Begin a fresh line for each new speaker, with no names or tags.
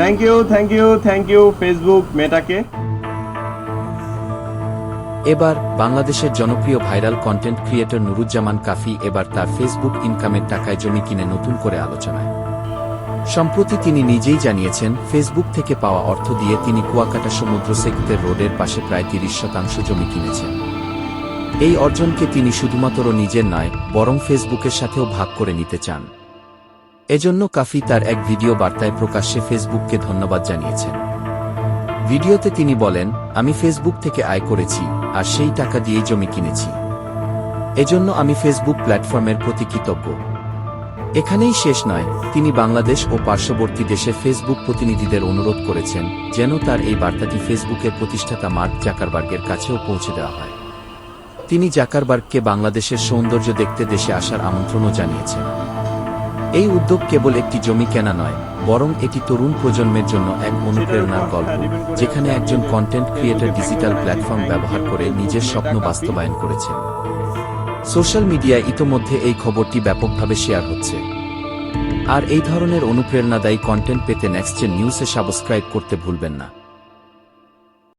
Thank you thank you thank you Facebook মেটাকে
এবার বাংলাদেশের জনপ্রিয় viral content creator Nuruzzaman Kafi এবার তার ফেসবুক ইনকামের টাকায় জমি কিনে নতুন করে আলোচনায়। সম্প্রতি তিনি নিজেই জানিয়েছেন ফেসবুক থেকে পাওয়া অর্থ দিয়ে তিনি কুয়াকাটা সমুদ্র সেক্টর রোডের পাশে প্রায় তিরিশ শতাংশ জমি কিনেছেন। এই অর্জনকে তিনি শুধুমাত্র নিজের নয়, বরং ফেসবুকের সাথেও ভাগ করে নিতে চান। এজন্য কাফি তার এক ভিডিও বার্তায় প্রকাশ্যে ফেসবুককে ধন্যবাদ জানিয়েছেন। ভিডিওতে তিনি বলেন, আমি ফেসবুক থেকে আয় করেছি, আর সেই টাকা দিয়েই জমি কিনেছি। এজন্য আমি ফেসবুক প্ল্যাটফর্মের প্রতি কৃতজ্ঞ। এখানেই শেষ নয়, তিনি বাংলাদেশ ও পার্শ্ববর্তী দেশে ফেসবুক প্রতিনিধিদের অনুরোধ করেছেন, যেন তার এই বার্তাটি ফেসবুকের প্রতিষ্ঠাতা মার্ক জাকারবার্গের কাছেও পৌঁছে দেওয়া হয়। তিনি জাকারবার্গকে বাংলাদেশের সৌন্দর্য দেখতে দেশে আসার আমন্ত্রণও জানিয়েছেন। এই উদ্যোগ কেবল একটি জমি কেনা নয়, বরং এটি তরুণ প্রজন্মের জন্য এক অনুপ্রেরণার গল্প, যেখানে একজন কন্টেন্ট ক্রিয়েটর ডিজিটাল প্ল্যাটফর্ম ব্যবহার করে নিজের স্বপ্ন বাস্তবায়ন করেছে সোশ্যাল মিডিয়ায় ইতোমধ্যে এই খবরটি ব্যাপকভাবে শেয়ার হচ্ছে। আর এই ধরনের অনুপ্রেরণাদায়ী কন্টেন্ট পেতে নেক্সট নিউজে সাবস্ক্রাইব করতে ভুলবেন না।